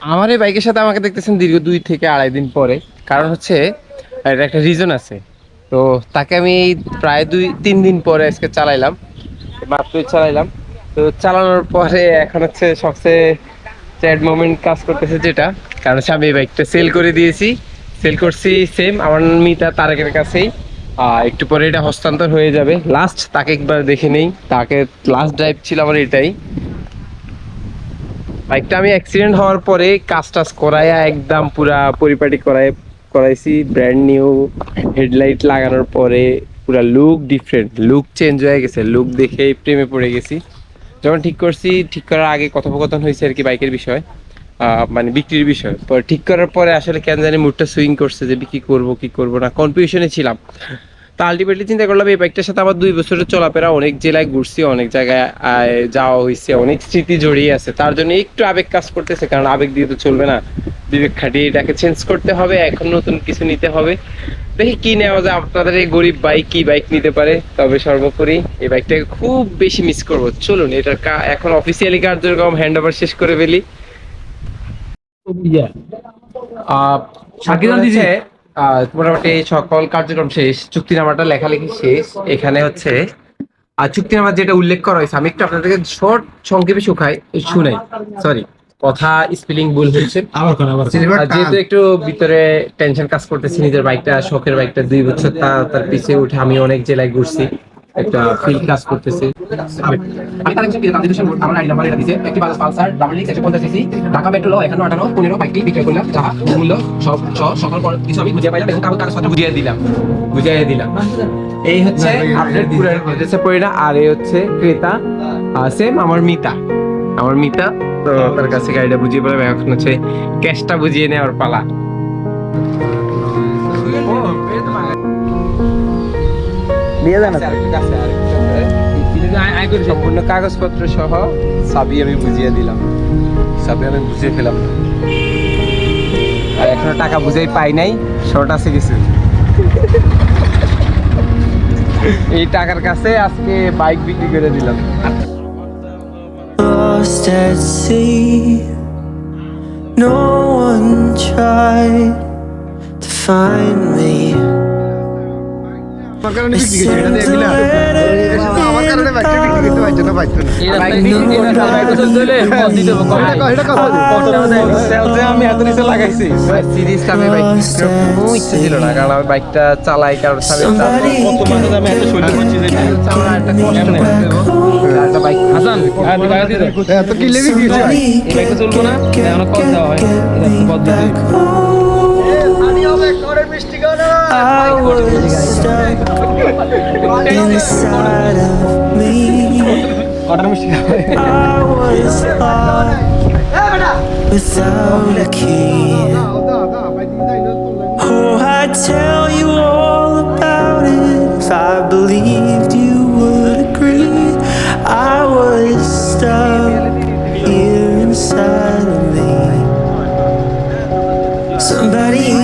আমার এই বাইকের সাথে আমাকে দেখতেছেন দীর্ঘ দুই থেকে আড়াই দিন পরে। কারণ হচ্ছে এটা একটা রিজন আছে। তো তাকে আমি প্রায় দুই, তিন দিন পরে আজকে চালাইলাম। মাত্রই চালাইলাম। তো চালানোর পরে এখন হচ্ছে সবচেয়ে স্যাড মোমেন্ট কাজ করতেছে যেটা। কারণ হচ্ছে আমি এই বাইকটা সেল করে দিয়েছি। সেল করছি সেম আমার মিতা তারেকের কাছেই। একটু পরে এটা হস্তান্তর হয়ে যাবে। লাস্ট তাকে একবার দেখে নেই। তাকে লাস্ট ড্রাইভ ছিল আমার এটাই। বাইকটা আমি অ্যাক্সিডেন্ট হওয়ার পরে কাজ টাজ করাইয়া একদম পুরা পরিপাটি করাই, করাইছি ব্র্যান্ড নিউ হেডলাইট লাগানোর পরে পুরা লুক ডিফারেন্ট লুক চেঞ্জ হয়ে গেছে লুক দেখে প্রেমে পড়ে গেছি। যখন ঠিক করছি, ঠিক করার আগে কথোপকথন হয়েছে আর কি বাইকের বিষয় মানে বিক্রির বিষয়। পরে ঠিক করার পরে আসলে কেন জানি মুডটা সুইং করছে যে, কি করব কি করব না? কনফিউশনে ছিলাম। তা আলটিমেটলি চিন্তা করলাম এই বাইকটার সাথে আমার দুই বছরের চলাফেরা অনেক জেলায় ঘুরছি অনেক জায়গায় যাওয়া হয়েছে অনেক স্মৃতি জড়িয়ে আছে। তার জন্য একটু আবেগ কাজ করতেছে কারণ আবেগ দিয়ে তো চলবে না। বিবেক খাটিয়ে এটাকে চেঞ্জ করতে হবে এখন নতুন কিছু নিতে হবে। দেখি কি নেওয়া যায় আপনাদের এই গরিব বাইক কি বাইক নিতে পারে? তবে সর্বোপরি এই বাইকটাকে খুব বেশি মিস করব। চলুন এটার কা- এখন অফিসিয়ালি কার্যক্রম হ্যান্ড ওভার শেষ করে ফেলি। সাকিব মোটামুটি সকল কার্যক্রম শেষ চুক্তিনামাটা লেখালেখি শেষ। এখানে হচ্ছে আর চুক্তিনামা যেটা উল্লেখ করা হয়েছে আমি একটু আপনাদেরকে শর্ট সংক্ষেপে শুকাই শুনাই সরি কথা স্পেলিং ভুল হচ্ছে। আবার কোন আবার যেহেতু একটু ভিতরে টেনশন কাজ করতেছি নিজের বাইকটা শখের বাইকটা দুই বছর তার পিছিয়ে উঠে আমি অনেক জেলায় ঘুরছি। একটা ফিল কাজ করতেছে। আমি তার একজন আমার আইডি নাম্বার এটা দিয়েছে। একটি বাজাজ পালসার ডাবল ডিক্স একশো পঞ্চাশ সিসি ঢাকা মেট্রো একান্ন আঠারো পনেরো বাইকটি বিক্রয় করলাম। যাহা মূল্য সব সকল কিছু আমি বুঝিয়ে পাইলাম এবং কাগজ কাগজপত্র বুঝিয়ে বুঝিয়ে দিলাম। বুঝিয়ে দিলাম। এই হচ্ছে পুরো পরিণা আর এই হচ্ছে ক্রেতা। সেম আমার মিতা। আমার মিতা তো তার কাছে গাড়িটা বুঝিয়ে পেলাম। এখন হচ্ছে ক্যাশটা বুঝিয়ে নেওয়ার পালা। নিয়ে যান সম্পূর্ণ কাগজপত্র সহ সাবি আমি বুঝিয়ে দিলাম। সাবি আমি বুঝিয়ে ফেলাম। আর এখনও টাকা বুঝেই পাই নাই শর্ট আছে কিছু। এই টাকার কাছে আজকে বাইক বিক্রি করে দিলাম। Lost at sea. No one tried to find me. আমি এত নিচে লাগাইছি। সিরিজটা আমি বাইক কোনো ইচ্ছে ছিল না কারণ আমি বাইকটা চালাই কারণ কত মানুষ আমি এত করছি যে একটা কষ্ট বাইক হাসান চলবো না হয়। back home. I was stuck inside of me. I was locked without a key. Oh, I'd tell you all about it if I believed you would agree. I was stuck here inside of me. Somebody.